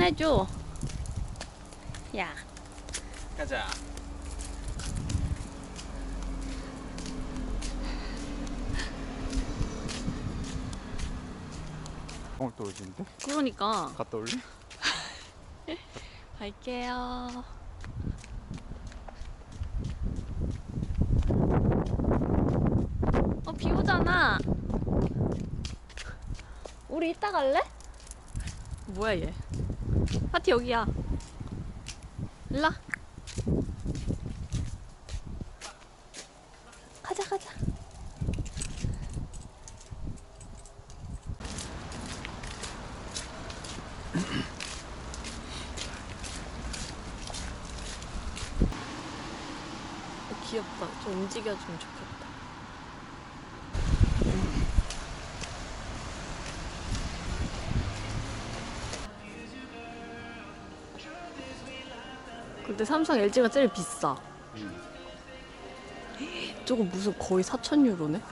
퇴근해줘. 야. 가자. 오늘 떨어지는데? 그러니까 갔다 올래? 갈게요. 어, 비 오잖아. 우리 이따 갈래? 뭐야 얘? 파티 여기야. 일라. 가자 가자. 어, 귀엽다. 좀 움직여주면 좋겠다. 근데 삼성 LG가 제일 비싸. 저거 무슨 거의 4천 유로네?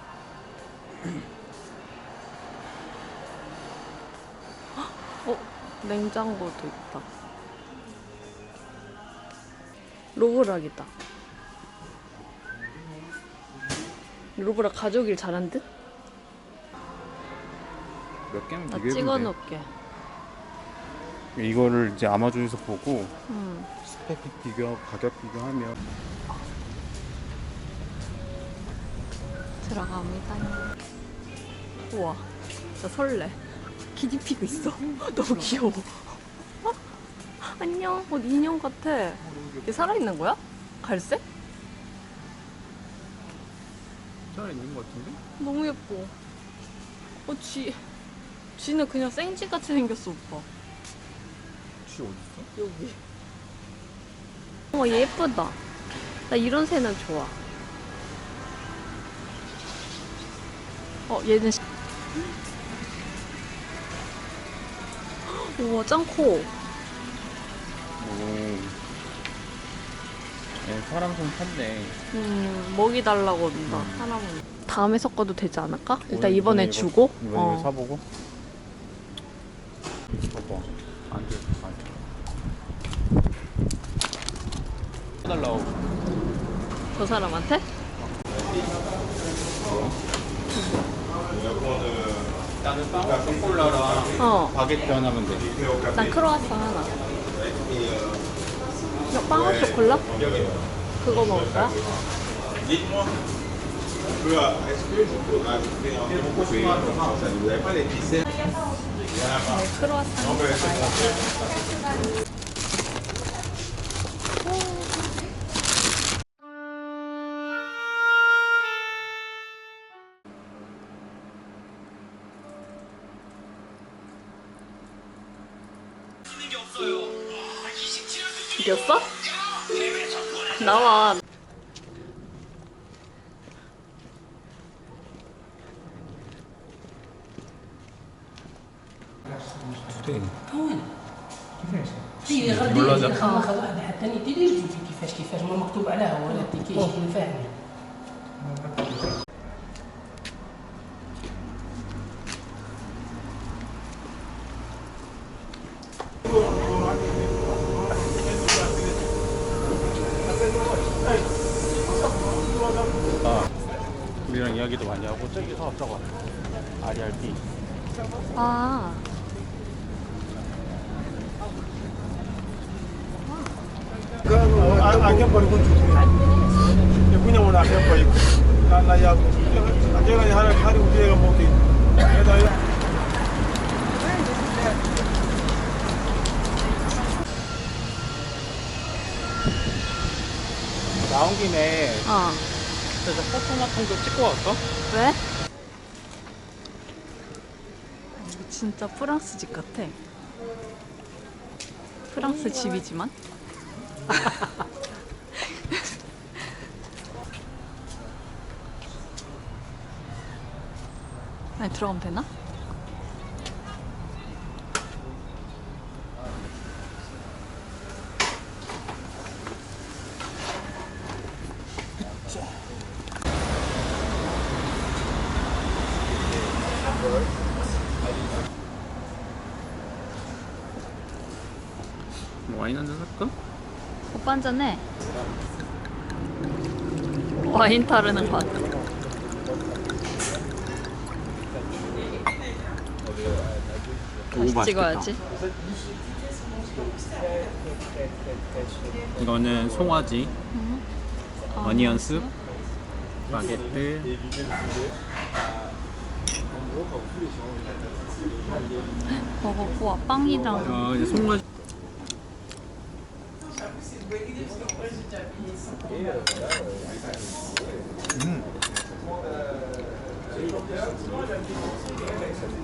어? 냉장고도 있다. 로브락이다. 로브락 가져오길 잘한 듯? 몇 개는 나 비교해보면 찍어 놓을게. 돼. 이거를 이제 아마존에서 보고 음. 스펙 비교하고 가격 비교하면 들어갑니다. 우와, 진짜 설레. 기니피그 있어. 너무 귀여워. 어? 안녕. 어, 인형 같아. 얘 살아있는 거야? 갈색? 살아 있는 것 같은데? 너무 예뻐. 어, 쥐. 쥐는 그냥 생쥐 같이 생겼어, 오빠. 쥐 어디 있어? 여기. 어, 얘 예쁘다. 나 이런 새는 좋아. 어, 얘는. 시- 우와, 짱 커. 오. 네, 사람 손 탔네. 음, 먹이 달라고 한다. 음. 사람은. 다음에 섞어도 되지 않을까? 일단 오늘 이번에 이거- 주고. 이번에 어. 이거 사보고. 봐봐. 안 돼, 안 돼. 달라고. 저 사람한테? 나는 빵, 초콜라랑 어. 바게트 하나면 돼. 난 크로아상 하나. 이거 빵과 초콜라? 그거 먹을 거야? 네, 크로아상. 이겼어? 나와. هي والله غرديه لا. خلقها واحده حتى انت تدير تشوفي كيفاش كيفاش ما مكتوب عليها ولا تيكيش اللي فاهم 아, 우리랑 이야기도 많이 하고 저기서 저거 RRP 아. E eda 나온 김에 어. 그래서 포토 같은 거 찍고 갈까? 왜? 진짜 프랑스 집 같아. 프랑스 집이지만. 아니 들어가면 되나? 오빠 한잔해. 와인 타르는 것. 다시 찍어야지. 이거는 송아지, 아, 어니언 스, 바게트, 먹었고, 와, 빵이랑. 어, 이제 송아지.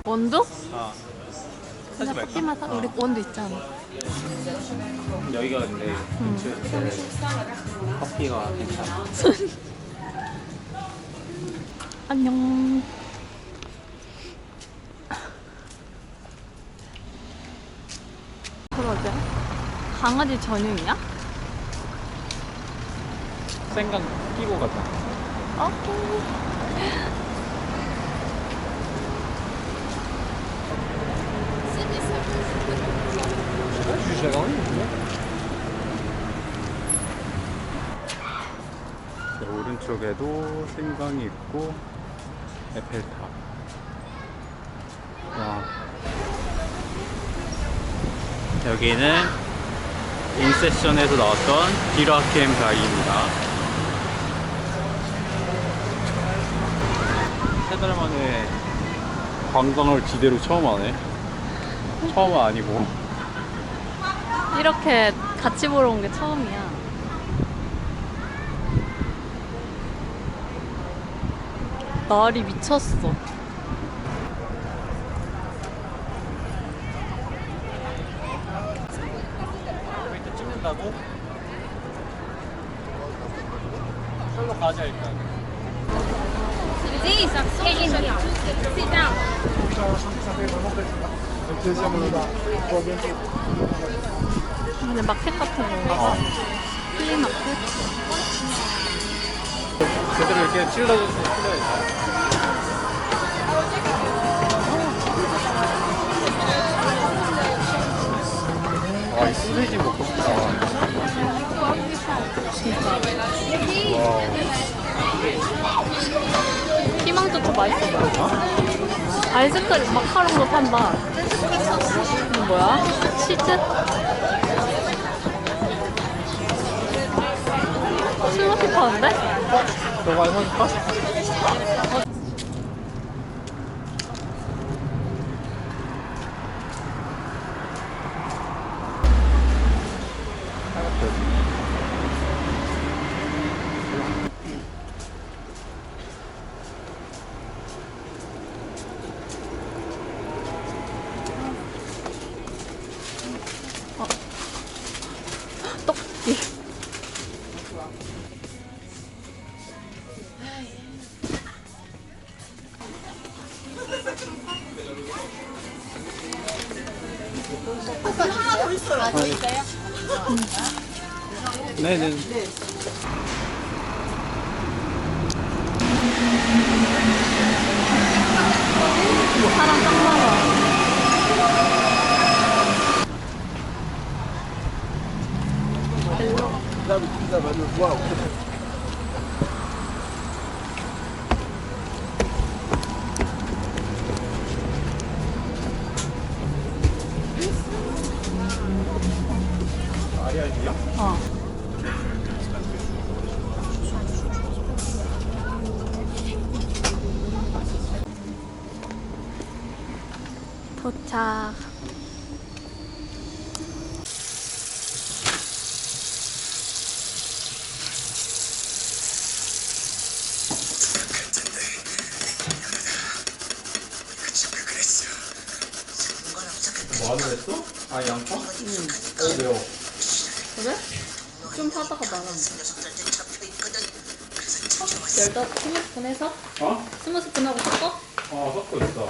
원두? 아, 그냥 커피만 사. 우리 원두 있잖아. 여기가 근데 근처에서 커피가 괜찮아. 안녕. 그러게. 강아지 전용이야? 생강 끼고 가자. 어. 네, 오른쪽에도 생강이 있고 에펠탑. 와. 여기는 인셉션에서 나왔던 디라켄 바이입니다. 달 만에 관광을 지대로 처음 하네. 처음은 아니고. 이렇게 같이 보러 온 게 처음이야. 날이 미쳤어. 찍는다고? 설로 가자 일단. 근데 마켓 같은 건가 봐. 플리마켓? 제대로 이렇게 찔러줘서 찔러야지. 아, 이 소세지 먹고 싶다. 희망조 차 맛있어 보여. 아이스크림, 마카롱도 판다. 이거 뭐야? 치즈? 스무디 파는데? 너가 하나 사줄까? 떡 네 네. 사람 어. 도착. 뭐 하나 했어? 아, 양파? 응. 왜요? 그래? 좀 하다가 말아. 열다 스무 스푼 해서? 어? 스무 스푼 하고 섞어? 어, 섞고 있어.